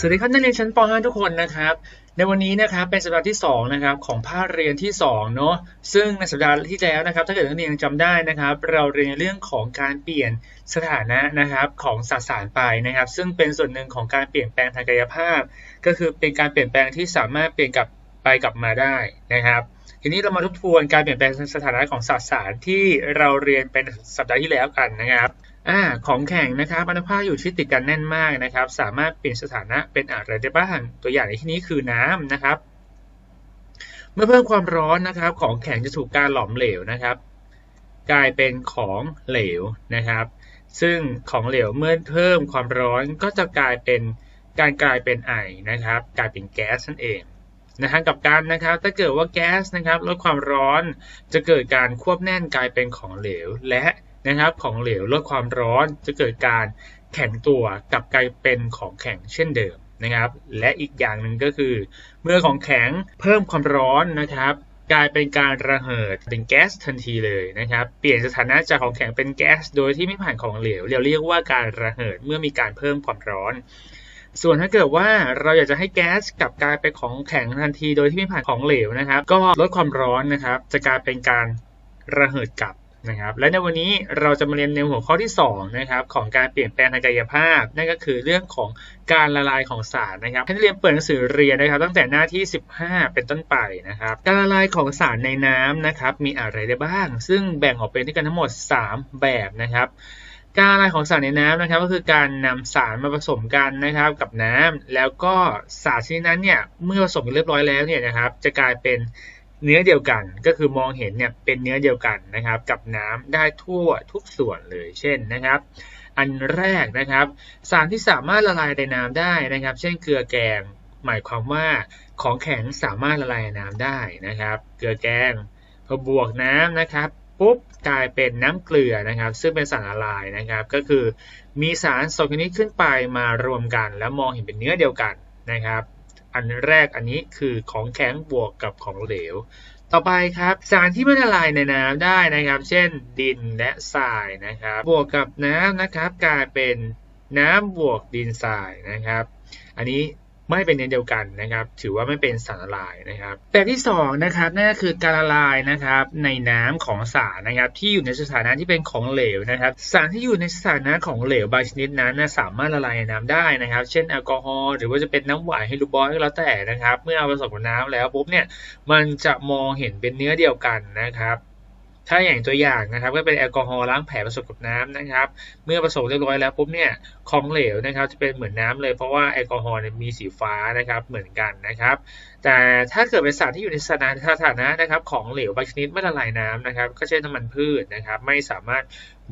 สวัสดีครับนักเรียนชั้นป .5 ทุกคนนะครับ ในวันนี้นะครับเป็นสัปดาห์ที่2นะครับของภาคเรียนที่2เนาะซึ่งในสัปดาห์ที่แล้วนะครับ ถ้าเกิดนักเรียนยังจำได้นะครับ เราเรียนเรื่องของการเปลี่ยนสถานะนะครับของสสารไปนะครับ ซึ่งเป็นส่วนหนึ่งของการเปลี่ยนแปลงทางกายภาพ ก็คือเป็นการเปลี่ยนแปลงที่สามารถเปลี่ยนกลับไปกลับมาได้นะครับ ทีนี้เรามาทบทวนการเปลี่ยนแปลงสถานะของสสารที่เราเรียนเป็นสัปดาห์ที่แล้วกันนะครับ อ่าของแข็งนะครับอนุภาคอยู่ที่ติดกันแน่นมากนะครับ สามารถเปลี่ยนสถานะเป็นอะไรได้บ้างตัวอย่างในที่นี้คือน้ำนะครับ เมื่อเพิ่มความร้อนนะครับ ของแข็งจะถูกการหลอมเหลวนะครับ กลายเป็นของเหลวนะครับ ซึ่งของเหลวเมื่อเพิ่มความร้อนก็จะกลายเป็นการกลายเป็นไอนะครับ กลายเป็นแก๊สนั่นเองนะฮะกับการนะครับถ้าเกิดว่าแก๊สนะครับลดความร้อนจะเกิดการควบแน่นกลายเป็นของเหลว และ นะครับของเหลวลดความร้อนจะเกิดการแข็งตัวกลับกลายเป็นของแข็งเช่นเดิมนะครับ และอีกอย่างหนึ่งก็คือ เมื่อของแข็งเพิ่มความร้อนนะครับ กลายเป็นการระเหิดเป็นแก๊สทันทีเลยนะครับ เปลี่ยนสถานะจากของแข็งเป็นแก๊สโดยที่ไม่ผ่านของเหลวเราเรียกว่าการระเหิดเมื่อมีการเพิ่มความร้อนส่วนถ้าเกิดว่าเราอยากจะให้แก๊สกลับกลายเป็นของแข็งทันทีโดยที่ไม่ผ่านของเหลวนะครับ ก็ลดความร้อนนะครับ จะกลายเป็นการระเหิดกลับ นะครับและในวันนี้เราจะมาเรียนในหัวข้อที่2นะครับของการเปลี่ยนแปลงทางกายภาพ นั่นก็คือเรื่องของการละลายของสารนะครับให้นักเรียนเปิดหนังสือเรียนนะครับ ตั้งแต่หน้าที่ 15 เป็นต้นไปนะครับ การละลายของสารในน้ำนะครับมีอะไรได้บ้าง ซึ่งแบ่งออกเป็นด้วยกันทั้งหมด 3 แบบนะครับการละลายของสารในน้ำนะครับก็คือการนำสารมาผสมกันนะครับกับน้ำแล้วก็สารชนิดนั้นเนี่ยเมื่อผสมกันเรียบร้อยแล้วเนี่ยนะครับจะกลายเป็น เนื้อเดียวกันก็คือมองเห็นเนี่ยเป็นเนื้อเดียวกันนะครับ กับน้ำได้ทั่วทุกส่วนเลยเช่นนะครับ อันแรกนะครับ สารที่สามารถละลายในน้ำได้นะครับ เช่นเกลือแกง หมายความว่าของแข็งสามารถละลายในน้ำได้นะครับ เกลือแกงพอบวกน้ำนะครับปุ๊บกลายเป็นน้ำเกลือนะครับ ซึ่งเป็นสารละลายนะครับ ก็คือมีสารสองชนิดขึ้นไปมารวมกัน แล้วมองเห็นเป็นเนื้อเดียวกันนะครับ อันแรกอันนี้คือของแข็งบวกกับของเหลว ต่อไปครับสารที่ไม่ละลายในน้ำได้นะครับ เช่นดินและทรายนะครับ บวกกับน้ำนะครับ กลายเป็นน้ำบวกดินทรายนะครับ อันนี้ ไม่เป็นเนื้อเดียวกันนะครับ ถือว่าไม่เป็นสารละลายนะครับ แบบที่2นะครับนั่นก็คือการละลายนะครับในน้ำของสารนะครับที่อยู่ในสถานะที่เป็นของเหลวนะครับ สารที่อยู่ในสถานะของเหลวบางชนิดนั้นนะสามารถละลายในน้ำได้นะครับ เช่นแอลกอฮอล์หรือว่าจะเป็นน้ำหวานไฮดรบอยก็แล้วแต่นะครับ เมื่อเอาผสมกับน้ำแล้วปุ๊บเนี่ยมันจะมองเห็นเป็นเนื้อเดียวกันนะครับ ถ้าอย่างตัวอย่างนะครับก็เป็นแอลกอฮอล์ล้างแผลผสมกับน้ำนะครับ เมื่อผสมเรียบร้อยแล้วปุ๊บเนี่ยของเหลวนะครับจะเป็นเหมือนน้ำเลยเพราะว่าแอลกอฮอล์เนี่ยมีสีฟ้านะครับเหมือนกันนะครับ แต่ถ้าเกิดเป็นสารที่อยู่ในสถานะสถานะนะครับ ของเหลวบางชนิดไม่ละลายน้ำนะครับ ก็เช่นน้ำมันพืชนะครับ ไม่สามารถ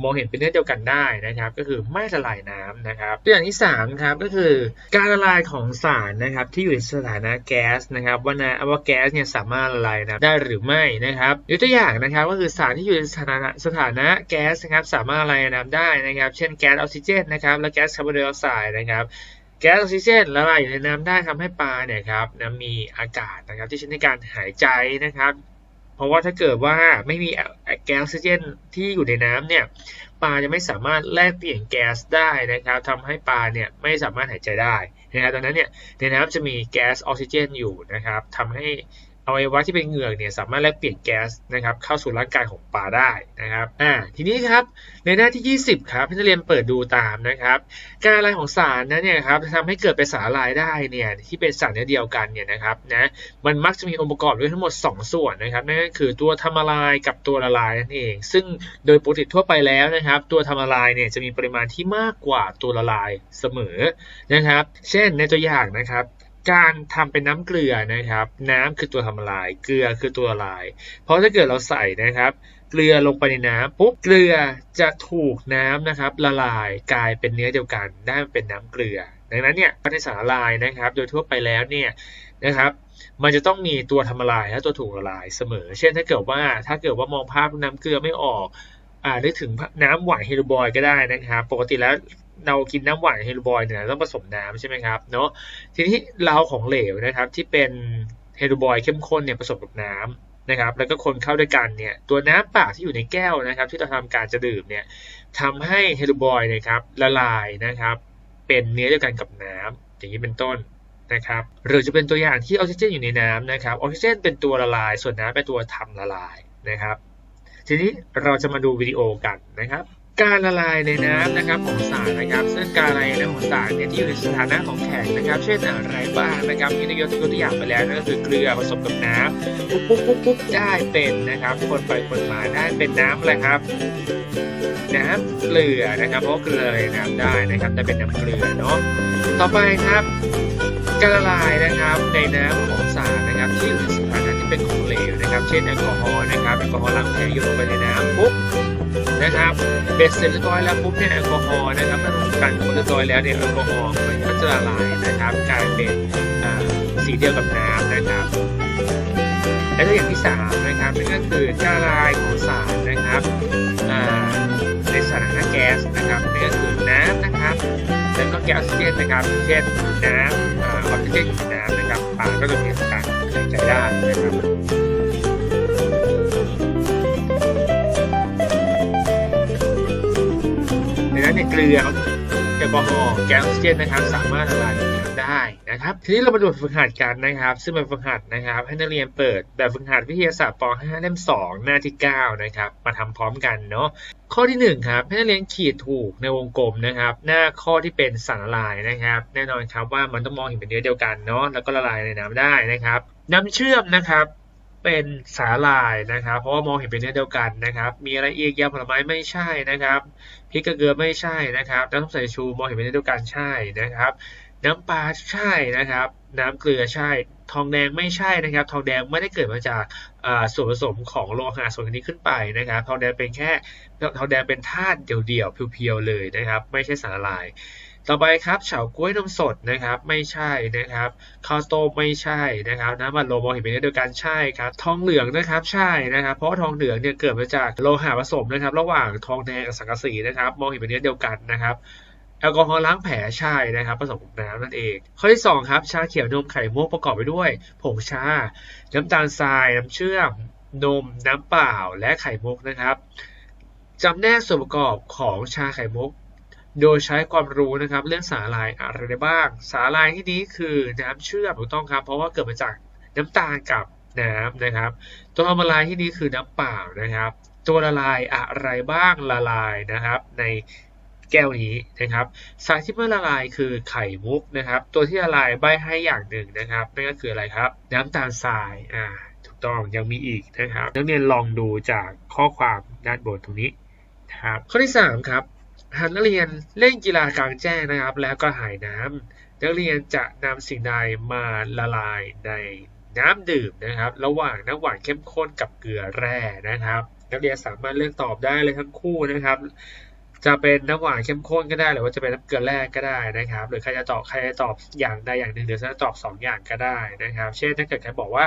มองเห็นเป็นเนื้อเดียวกันได้นะครับ ก็คือไม่ละลายน้ำนะครับตัวอย่างที่3ครับก็คือการละลายของสารนะครับที่อยู่ในสถานะแก๊สนะครับว่านะว่าแก๊สเนี่ยสามารถละลายน้ำได้หรือไม่นะครับยกตัวอย่างนะครับก็คือสารที่อยู่ในสถานะสถานะแก๊สนะครับสามารถละลายน้ำได้นะครับ เช่นแก๊สออกซิเจนนะครับและแก๊สคาร์บอนไดออกไซด์นะครับแก๊สออกซิเจนละลายอยู่ในน้ำได้ทำให้ปลาเนี่ยครับนะมีอากาศนะครับที่ใช้ในการหายใจนะครับ เพราะว่าถ้าเกิดว่าไม่มีแก๊สออกซิเจนที่อยู่ในน้ำเนี่ยปลาจะไม่สามารถแลกเปลี่ยนแก๊สได้นะครับทำให้ปลาเนี่ยไม่สามารถหายใจได้นะครับดังนั้นเนี่ยในน้ำจะมีแก๊สออกซิเจนอยู่นะครับทำให้ อวัยวะที่เป็นเหงือกเนี่ยสามารถแลกเปลี่ยนแก๊สนะครับเข้าสู่ร่างกายของปลาได้นะครับอ่าทีนี้ครับในหน้าที่ 20 ครับให้นักเรียนเปิดดูตามนะครับการละลายของสารนั้นเนี่ยครับจะทำให้เกิดเป็นสารละลายได้เนี่ยที่เป็นสารเนื้อเดียวกันเนี่ยนะครับนะมันมักจะมีองค์ประกอบด้วยทั้งหมด 2 ส่วนนะครับนั่นก็คือตัวทำละลายกับตัวละลายนั่นเอง ซึ่งโดยปกติทั่วไปแล้วนะครับ ตัวทำละลายเนี่ยจะมีปริมาณที่มากกว่าตัวละลายเสมอนะครับ เช่นในตัวอย่างนะครับ การทำเป็นน้ำเกลือนะครับ น้ำคือตัวทำละลาย เกลือคือตัวละลาย เพราะถ้าเกิดเราใส่นะครับ เกลือลงไปในน้ำปุ๊บเกลือจะถูกน้ำนะครับ ละลายกลายเป็นเนื้อเดียวกัน ได้เป็นน้ำเกลือ ดังนั้นเนี่ยในสารละลายนะครับ โดยทั่วไปแล้วเนี่ยนะครับมันจะต้องมีตัวทำละลายและตัวถูกละลายเสมอ เช่นถ้าเกิดว่าถ้าเกิดว่ามองภาพน้ำเกลือไม่ออกอ่านึกถึงน้ำหวานเฮโรบอยก็ได้นะครับ ปกติแล้ว เรากินน้ำหวานเฮโรบอยเนี่ยต้องผสมน้ำใช่ไหมครับเนาะทีนี้เราของเหลวนะครับที่เป็นเฮโรบอยเข้มข้นเนี่ยผสมกับน้ำนะครับ แล้วก็คนเข้าด้วยกันเนี่ยตัวน้ำเปล่าที่อยู่ในแก้วนะครับ ที่เราทำการจะดื่มเนี่ยทำให้เฮโรบอยนะครับละลายนะครับ เป็นเนื้อเดียวกันกับน้ำอย่างนี้เป็นต้นนะครับหรือจะเป็นตัวอย่างที่ออกซิเจนอยู่ในน้ำนะครับออกซิเจนเป็นตัวละลาย ส่วนน้ำเป็นตัวทำละลายนะครับ ทีนี้เราจะมาดูวิดีโอกันนะครับ การละลายในน้ำนะครับของสารนะครับ ซึ่งการละลายในน้ำของสารเนี่ยที่อยู่ในสถานะของแข็งนะครับ เช่นอะไรบ้างนะครับที่นายกตัวอย่างไปแล้วนั่นก็คือเกลือผสมกับน้ำปุ๊บปุ๊บปุ๊บปุ๊บได้เป็นนะครับ คนไปคนมาได้เป็นน้ำอะไรครับน้ำเกลือนะครับ เพราะเกลือนน้ำได้นะครับได้เป็นน้ำเกลือเนาะต่อไปครับการละลายนะครับในน้ำของสารนะครับที่อยู่ในสถานะที่เป็นของเหลว นะครับ เช่นแอลกอฮอล์นะครับแอลกอฮอล์ล้างแผลโยนลงไปในน้ำปุ๊บนะครับเบ็ดเสร็จเรียบร้อยแล้วปุ๊บเนี่ยแอลกอฮอล์นะครับเมื่อทำการคนเรียบร้อยแล้วเนี่ยแอลกอฮอล์มันก็จะละลายนะครับกลายเป็นสีเดียวกับน้ำนะครับ และตัวอย่างที่สามนะครับนั่นก็คือการละลายของสารนะครับในสถานะแก๊สนะครับนั่นก็คือน้ำนะครับแล้วก็แก๊สออกซิเจนนะครับ เช่นน้ำออกซิเจนอยู่ในน้ำนะครับปลาก็จะมีอาการหายใจได้นะครับ กลือแอลกอฮอล์แก๊สออกซิเจนนะครับ สามารถละลายในน้ำได้นะครับ ทีนี้เรามาดูฝึกหัดกันนะครับ ซึ่งแบบฝึกหัดนะครับ ให้นักเรียนเปิดแบบฝึกหัดวิทยาศาสตร์ป .5 เล่ม2 หน้าที่ 9 นะครับ มาทำพร้อมกันเนาะข้อที่1ครับให้นักเรียนขีดถูกในวงกลมนะครับ หน้าข้อที่เป็นสารละลายนะครับ แน่นอนครับว่ามันต้องมองเห็นเป็นเนื้อเดียวกันเนาะแล้วก็ละลายในน้ำได้นะครับ น้ำเชื่อมนะครับ เป็นสารลายนะครับ เพราะว่ามองเห็นเป็นเนื้อเดียวกันนะครับ มีอะไรอีกยาผลไม้ไม่ใช่นะครับพริกกระเกลือไม่ใช่นะครับ น้ำส้มสายชูมองเห็นเป็นเนื้อเดียวกันใช่นะครับ น้ำปลาใช่นะครับ น้ำเกลือใช่ ทองแดงไม่ใช่นะครับ ทองแดงไม่ได้เกิดมาจากส่วนผสมของโลหะส่วนนี้ขึ้นไปนะครับ ทองแดงเป็นแค่ทองแดงเป็นธาตุเดี่ยวๆเพียวๆเลยนะครับ ไม่ใช่สารละลาย ต่อไปครับเฉาก๊วยนมสดนะครับไม่ใช่นะครับข้าวต้มไม่ใช่นะครับน้ำมันโลมองเห็นเป็นเดียวกันใช่ครับทองเหลืองนะครับใช่นะครับเพราะทองเหลืองเนี่ยเกิดมาจากโลหะผสมนะครับระหว่างทองแดงกับสังกะสีนะครับมองเห็นเป็นเนื้อเดียวกันนะครับแอลกอฮอล์ล้างแผลใช่นะครับผสมกับน้ำนั่นเอง ข้อที่ 2 ครับ ชาเขียวนมไข่มุกประกอบไปด้วย ผงชา น้ำตาลทราย น้ำเชื่อม นม น้ำเปล่าและไข่มุกนะครับจำแนกส่วนประกอบของชาไข่มุก โดยใช้ความรู้นะครับเรื่องสาลายอะไรได้บ้าง สาลายที่นี้คือน้ำเชื่อมถูกต้องครับ เพราะว่าเกิดมาจากน้ำตาลกับน้ำนะครับ ตัวละลายที่นี้คือน้ำเปล่านะครับ ตัวละลายอะไรบ้างละลายนะครับ ในแก้วนี้นะครับสารที่ไม่ละลายคือไข่มุกนะครับ ตัวที่ละลายใบให้อย่างหนึ่งนะครับนั่นก็คืออะไรครับ น้ำตาลทรายอ่าถูกต้องยังมีอีกนะครับนักเรียนลองดูจากข้อความด้านบนตรงนี้นะครับข้อที่3ครับ หากนักเรียนเล่นกีฬากลางแจ้งนะครับ แล้วก็หายน้ำนักเรียนจะนำสิ่งใดมาละลายในน้ำดื่มนะครับ ระหว่างน้ำหวานเข้มข้นกับเกลือแร่นะครับ นักเรียนสามารถเลือกตอบได้เลยทั้งคู่นะครับ จะเป็นน้ำหวานเข้มข้นก็ได้หรือว่าจะเป็นน้ำเกลือแร่ก็ได้นะครับ หรือใครจะตอบใครจะตอบอย่างใดอย่างหนึ่งหรือจะตอบสองอย่างก็ได้นะครับ เช่นถ้าเกิดใครบอกว่า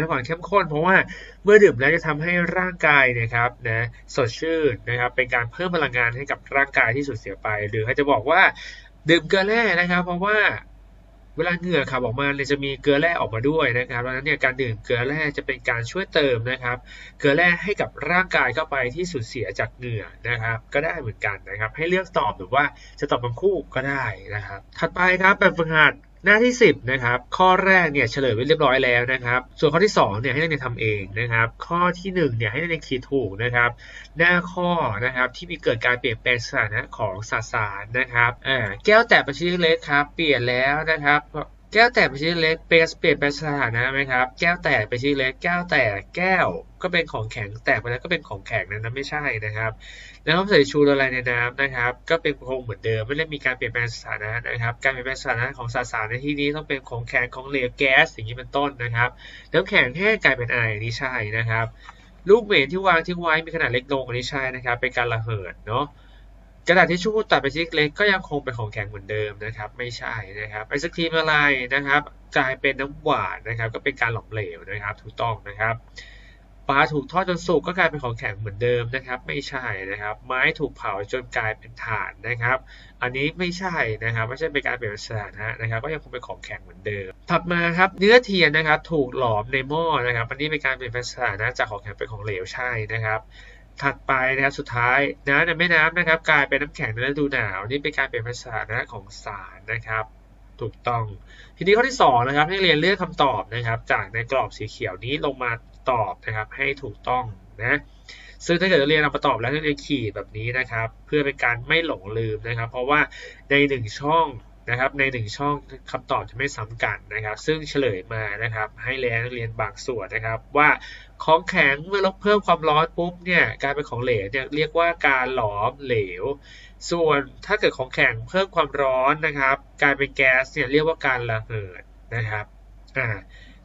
น้ำหวานเข้มข้นเพราะว่าเมื่อดื่มแล้วจะทำให้ร่างกายนะครับนะสดชื่นนะครับเป็นการเพิ่มพลังงานให้กับร่างกายที่สูญเสียไป หรือใครจะบอกว่าดื่มเกลือแร่นะครับ เพราะว่าเวลาเหงื่อขับออกมาเนี่ยจะมีเกลือแร่ออกมาด้วยนะครับดังนั้นเนี่ยการดื่มเกลือแร่จะเป็นการช่วยเติมนะครับ เกลือแร่ให้กับร่างกายเข้าไปที่สูญเสียจากเหงื่อนะครับ ก็ได้เหมือนกันนะครับ ให้เลือกตอบหรือว่าจะตอบทั้งคู่ก็ได้นะครับ ถัดไปครับแบบฝึกหัด หน้าที่ 10นะครับข้อแรกเนี่ยเฉลยไว้เรียบร้อยแล้วนะครับ ส่วนข้อที่2เนี่ยให้นักเรียนทำเองนะครับ ข้อที่1เนี่ยให้นักเรียนคิดถูกนะครับ หน้าข้อนะครับที่มีเกิดการเปลี่ยนแปลงสถานะของสสารนะครับอ่าแก้วแตกเป็นชิ้นเล็กครับ เปลี่ยนแล้วนะครับ แก้วแตกเป็นชิ้นเล็กเปลี่ยนเปลี่ยนแปลงสถานะไหมครับ แก้วแตกเป็นชิ้นเล็ก แก้วแตกแก้วก็เป็นของแข็งแตกไปแล้วก็เป็นของแข็งนั้นะไม่ใช่นะครับแล้วน้ำใส่ชูละลายในน้ำนะครับ ก็เป็นคงเหมือนเดิมไม่ได้มีการเปลี่ยนแปลงสถานะนะครับ การเปลี่ยนแปลงสถานะของสสารในที่นี้ต้องเป็นของแข็งของเหลวแก๊สอย่างนี้เป็นต้นนะครับน้ำแข็งแห้งกลายเป็นไอนี่ใช่นะครับ ลูกเหม็นที่วางทิ้งไว้มีขนาดเล็กลงอันนี้ใช่นะครับ เป็นการระเหิดเนาะ กระดาษทิชชู่ตัดไปชิ้นเล็กก็ยังคงเป็นของแข็งเหมือนเดิมนะครับ ไม่ใช่นะครับไอศครีมละลายนะครับกลายเป็นน้ำหวานนะครับ ก็เป็นการหลอมเหลวนะครับ ถูกต้องนะครับปลาถูกทอดจนสุกก็กลายเป็นของแข็งเหมือนเดิมนะครับ ไม่ใช่นะครับ ไม้ถูกเผาจนกลายเป็นถ่านนะครับ อันนี้ไม่ใช่นะครับไม่ใช่เป็นการเปลี่ยนสถานะนะครับ ก็ยังคงเป็นของแข็งเหมือนเดิม ถัดมาครับเนื้อเทียนนะครับ ถูกหลอมในหม้อนะครับ อันนี้เป็นการเปลี่ยนสถานะจากของแข็งเป็นของเหลวใช่นะครับ ถัดไปนะครับสุดท้ายน้ำในแม่น้ำนะครับ กลายเป็นน้ำแข็งในฤดูหนาว นี่เป็นการเปลี่ยนแปลงสถานะของสารนะครับ ถูกต้อง ทีนี้ข้อที่สองนะครับให้เรียนเลือกคำตอบนะครับ จากในกรอบสีเขียวนี้ลงมาตอบนะครับ ให้ถูกต้องนะซึ่งถ้าเกิดเรียนเอามาตอบแล้วเรียนขีดแบบนี้นะครับ เพื่อเป็นการไม่หลงลืมนะครับ เพราะว่าในหนึ่งช่อง นะครับในหนึ่งช่องคำตอบจะไม่ซ้ำกันนะครับ ซึ่งเฉลยมานะครับ ให้เรียนเรียนบางส่วนนะครับ ว่าของแข็งเมื่อลบเพิ่มความร้อนปุ๊บเนี่ยกลายเป็นของเหลวเนี่ยเรียกว่าการหลอมเหลว ส่วนถ้าเกิดของแข็งเพิ่มความร้อนนะครับกลายเป็นแก๊สเนี่ยเรียกว่าการระเหิดนะครับอ่า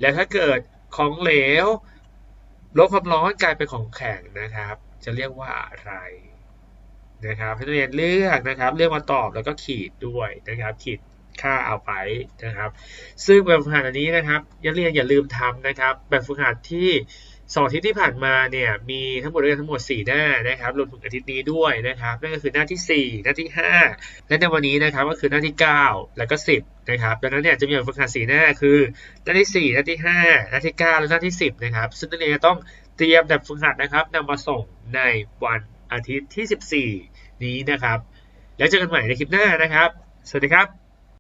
แล้วถ้าเกิดของเหลวลดความร้อนกลายเป็นของแข็งนะครับ จะเรียกว่าอะไร นะครับให้นักเรียนเลือกนะครับ เลือกมาตอบแล้วก็ขีดด้วยนะครับ ขีดค่าเอาไปนะครับ ซึ่งแบบฝึกหัดอันนี้นะครับนักเรียนอย่าลืมทำนะครับ แบบฝึกหัดที่สองอาทิตย์ที่ผ่านมาเนี่ยมีทั้งหมดด้วยกันทั้งหมด 4 หน้านะครับรวมถึงอาทิตย์นี้ด้วยนะครับนั่นก็คือหน้าที่ 4 หน้าที่ 5 และในวันนี้นะครับก็คือหน้าที่ 9 แล้วก็ 10นะครับดังนั้นเนี่ยจะมีแบบฝึกหัด4หน้าคือ หน้าที่ 4 หน้าที่ 5 หน้าที่ 9 และหน้าที่ 10นะครับซึ่งนักเรียนจะต้องเตรียมแบบฝึกหัดนะครับนำมาส่งในวัน อาทิตย์ที่ 14 นี้นะครับ แล้วเจอกันใหม่ในคลิปหน้านะครับ สวัสดีครับ